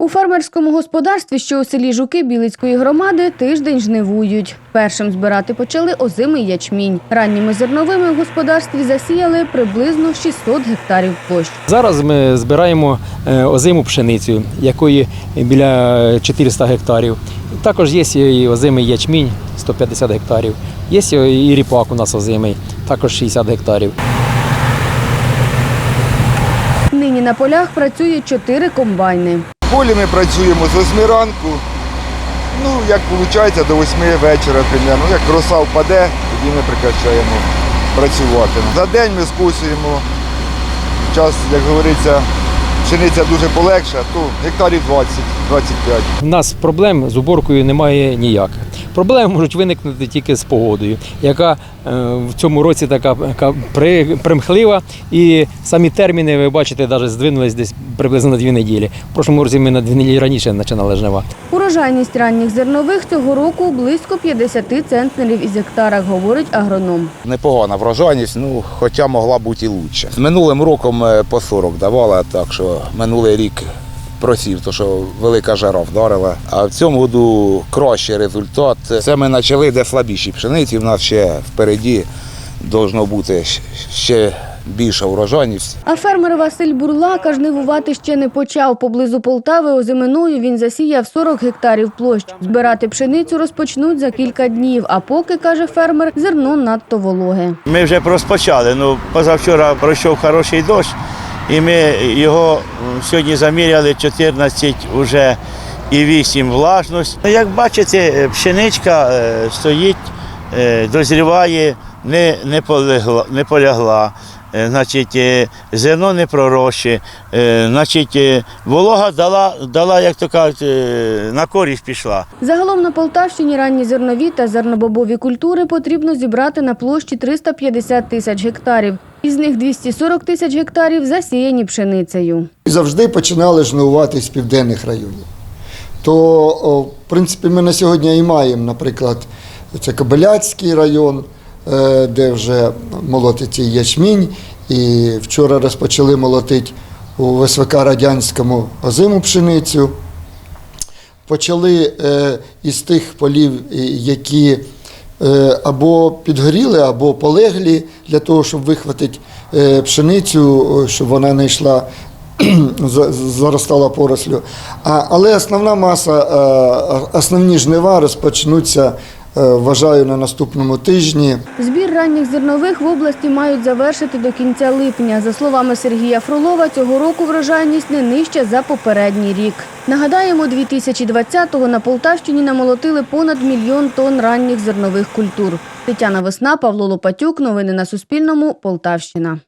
У фермерському господарстві, що у селі Жуки Білицької громади, тиждень жнивують. Першим збирати почали озимий ячмінь. Ранніми зерновими в господарстві засіяли приблизно 600 гектарів площ. Зараз ми збираємо е, озиму пшеницю, якої біля 400 гектарів. Також є і озимий ячмінь 150 гектарів. Є і ріпак у нас озимий, також 60 гектарів. Нині на полях працює чотири комбайни. Полі ми працюємо з 8 ранку. Ну, як виходить, до 8 вечора примерно. Як роса впаде, тоді ми прекращаємо працювати. За день ми скусуємо. Час, як говориться, пшениця дуже полегша, то гектарів 20-25. У нас проблем з уборкою немає ніяких. Проблеми можуть виникнути тільки з погодою, яка е, в цьому році така, примхлива. І самі терміни, ви бачите, навіть здвинулись десь приблизно на дві неділі. В прошлому році ми на дві неділі раніше починали жнива. Урожайність ранніх зернових цього року близько 50 центнерів із гектара, говорить агроном. Непогана врожайність, ну хоча могла бути і лучше. З минулим роком е, по 40 давала, так що минулий рік просів, то що велика жара вдарила. А в цьому году кращий результат. Це ми почали де слабіші пшениці. У нас ще впереді должно бути ще більша врожайність. А фермер Василь Бурлака жнивувати ще не почав. Поблизу Полтави озиминою він засіяв 40 гектарів площ. Збирати пшеницю розпочнуть за кілька днів. А поки, каже фермер, зерно надто вологе. Ми вже розпочали. Ну, позавчора пройшов хороший дощ, і ми його сьогодні заміряли 14 уже і 8 влажність. Ну, Як бачите, е, пшеничка е, стоїть, е, дозріває, не, не, полегла, не полягла. Значить, зерно не пророще, значить, волога дала, дала, як то кажуть, на користь пішла. Загалом на Полтавщині ранні зернові та зернобобові культури потрібно зібрати на площі 350 тисяч гектарів. Із них 240 тисяч гектарів засіяні пшеницею. завжди починали жнивувати з південних районів. То, в принципі, ми на сьогодні і маємо, наприклад, це Кобиляцький район, е, де вже молотиться ячмінь. І вчора розпочали молотити у СВК Радянському озиму пшеницю. Почали е, із тих полів, які або підгоріли, або полеглі, для того, щоб вихватити е, пшеницю, щоб вона не йшла, за- заростала порослю. Але основна маса, е, основні жнива розпочнуться, е, вважаю, на наступному тижні. Збір ранніх зернових в області мають завершити до кінця липня. За словами Сергія Фролова, цього року врожайність не нижча за попередній рік. Нагадаємо, 2020-го на Полтавщині намолотили понад мільйон тонн ранніх зернових культур. Тетяна Весна, Павло Лопатюк. Новини на Суспільному. Полтавщина.